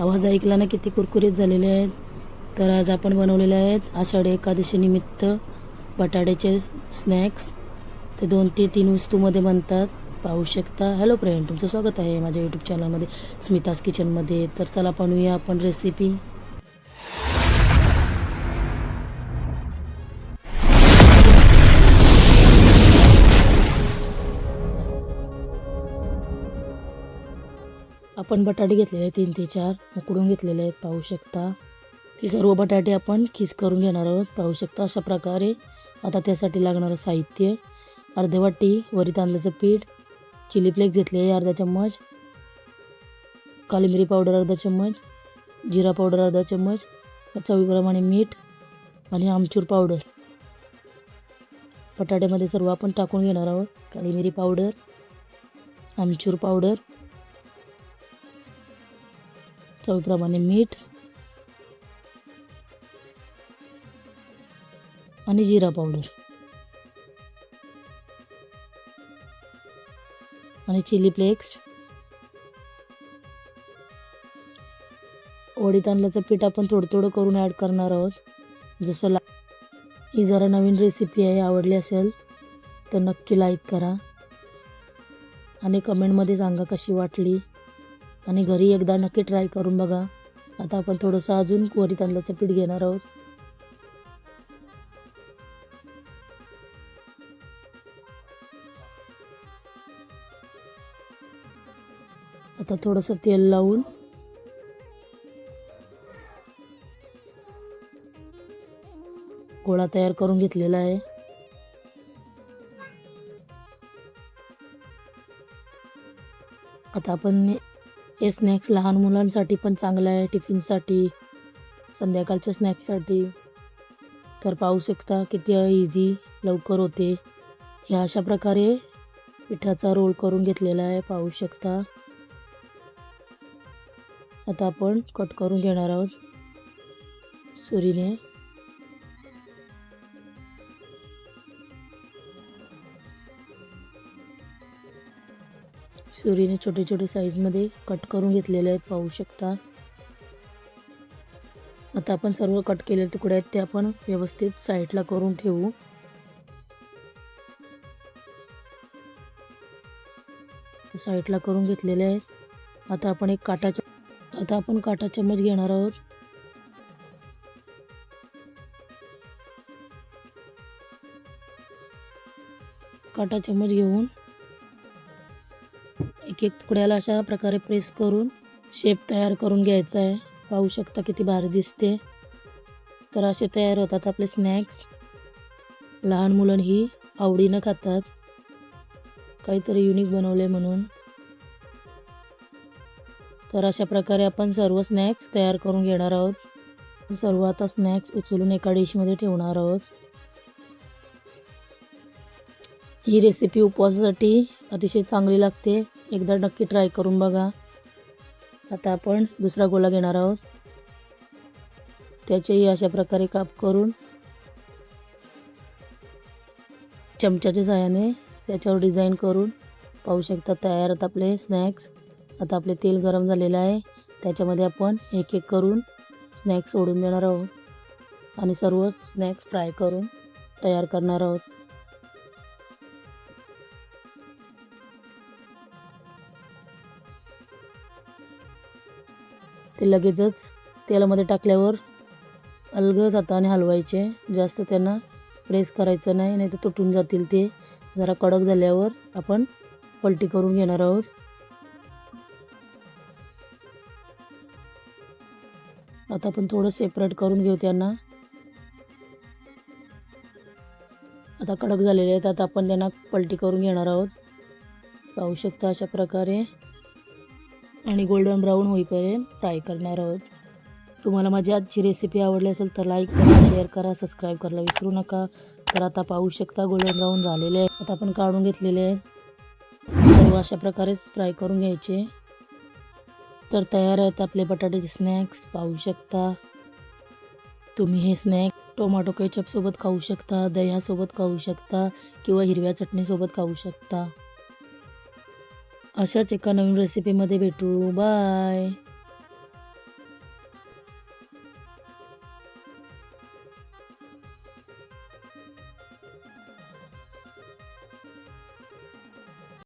आवाज ऐकला ना किती कुरकुरीत झालेले आहेत. तर आज आपण बनवलेले आहेत आषाढी एकादशीनिमित्त बटाट्याचे स्नॅक्स ते दोन ते तीन वस्तूमध्ये बनतात. पाहू शकता. हॅलो फ्रेंड तुमचं स्वागत आहे माझ्या यूट्यूब चॅनलमध्ये स्मितास किचनमध्ये तर चला पाहूया आपण रेसिपी आपण बटाटे घेतलेले आहेत तीन ते चार. उकडून घेतलेले आहेत पाहू शकता. ते सर्व बटाटे आपण खिस करून घेणार आहोत पाहू शकता. अशा प्रकारे आता त्यासाठी लागणारं साहित्य. अर्धे वाटी वरी तांदळाचं पीठ. चिली फ्लेक्स घेतले आहे अर्धा चम्मच. काली मिरी पावडर अर्धा चम्मच. जिरा पावडर अर्धा चम्मच. चवीप्रमाणे मीठ आणि आमचूर पावडर. बटाट्यामध्ये सर्व आपण टाकून घेणार आहोत. काली मिरी पावडर आमचूर पावडर. चवीप्रमाणे मीठ आणि जिरा पावडर आणि चिली फ्लेक्स. वडी तांदळाचं पीठ आपण थोडं थोडं करून ॲड करणार आहोत. जसं ला ही जरा नवीन रेसिपी आहे आवडली असेल तर नक्की लाईक करा. आणि कमेंटमध्ये सांगा कशी वाटली. आणि घरी एकदा नक्की ट्राय करून बघा. आता आपण थोडंसं अजून वरी तांदळाचं पीठ घेणार आहोत. आता थोडंसं तेल लावून गोळा तयार करून घेतलेला आहे. आता आपण हे स्नॅक्स लहान मुलांसाठी पण चांगलं आहे टिफिनसाठी संध्याकाळच्या स्नॅक्ससाठी तर पाहू शकता किती इझी लवकर होते. ह्या अशा प्रकारे पिठाचा रोल करून घेतलेला आहे पाहू शकता. आता आपण कट करून घेणार आहोत. सुरीने सुरीने छोटे छोटे साईजमध्ये कट करून घेतलेले आहेत पाहू शकता. आता आपण सर्व कट केलेले तुकडे आहेत ते आपण व्यवस्थित साईडला करून ठेवू. साईडला करून घेतलेले आहेत. आता आपण एक काटाचा आता आपण काटा चम्मच घेणार आहोत. काटा चम्मच घेऊन एक एक तुकड्याला अशा प्रकारे प्रेस करून शेप तयार करून घ्यायचा आहे. पाहू शकता किती भारी दिसते. तर असे तयार होतात आपले स्नॅक्स लहान मुलं ही आवडीनं खातात. काहीतरी युनिक बनवले म्हणून. तर अशा प्रकारे आपण सर्व स्नॅक्स तयार करून घेणार आहोत. सर्व आता स्नॅक्स उचलून एका डिशमध्ये ठेवणार आहोत. ही रेसिपी उपवासासाठी अतिशय चांगली लागते. एकदा नक्की ट्राय करून बघा. आता आपण दुसरा गोळा घेणार आहोत. त्याचेही अशा प्रकारे काप करून चमच्याच्या सहाय्याने त्याच्यावर डिझाईन करून पाहू शकता तयार आहेत आपले स्नॅक्स आता आपले तेल गरम झालेलं आहे. त्याच्यामध्ये आपण एक एक करून स्नॅक्स सोडून देणार आहोत. आणि सर्व स्नॅक्स फ्राय करून तयार करणार आहोत. ते लगेचच तेलामध्ये टाकल्यावर अलगद हाताने हलवायचे. जास्त त्यांना प्रेस करायचं नाही नाही तर तुटून जातील ते. जरा कडक झाल्यावर आपण पलटी करून घेणार आहोत. आता आपण थोडं सेपरेट करून घेऊ त्यांना. आता कडक झालेले आहेत आता आपण त्यांना पलटी करून घेणार आहोत. पाहू शकता अशा प्रकारे. आणि गोल्डन ब्राऊन होईपर्यंत फ्राय करणार आहोत. तुम्हाला माझी आजची रेसिपी आवडली असेल तर लाईक करा शेअर करा सबस्क्राईब करायला विसरू नका. तर आता पाहू शकता गोल्डन ब्राऊन झालेले आहे आता आपण काढून घेतलेले आहे सर्व अशा प्रकारेच फ्राय करून घ्यायचे. तर तयार आहेत आपले बटाट्याचे स्नॅक्स पाहू शकता. तुम्ही हे स्नॅक टोमॅटो केचपसोबत खाऊ शकता दह्यासोबत खाऊ शकता किंवा हिरव्या चटणीसोबत खाऊ शकता. अशाच एका नवीन रेसिपीमध्ये भेटू. बाय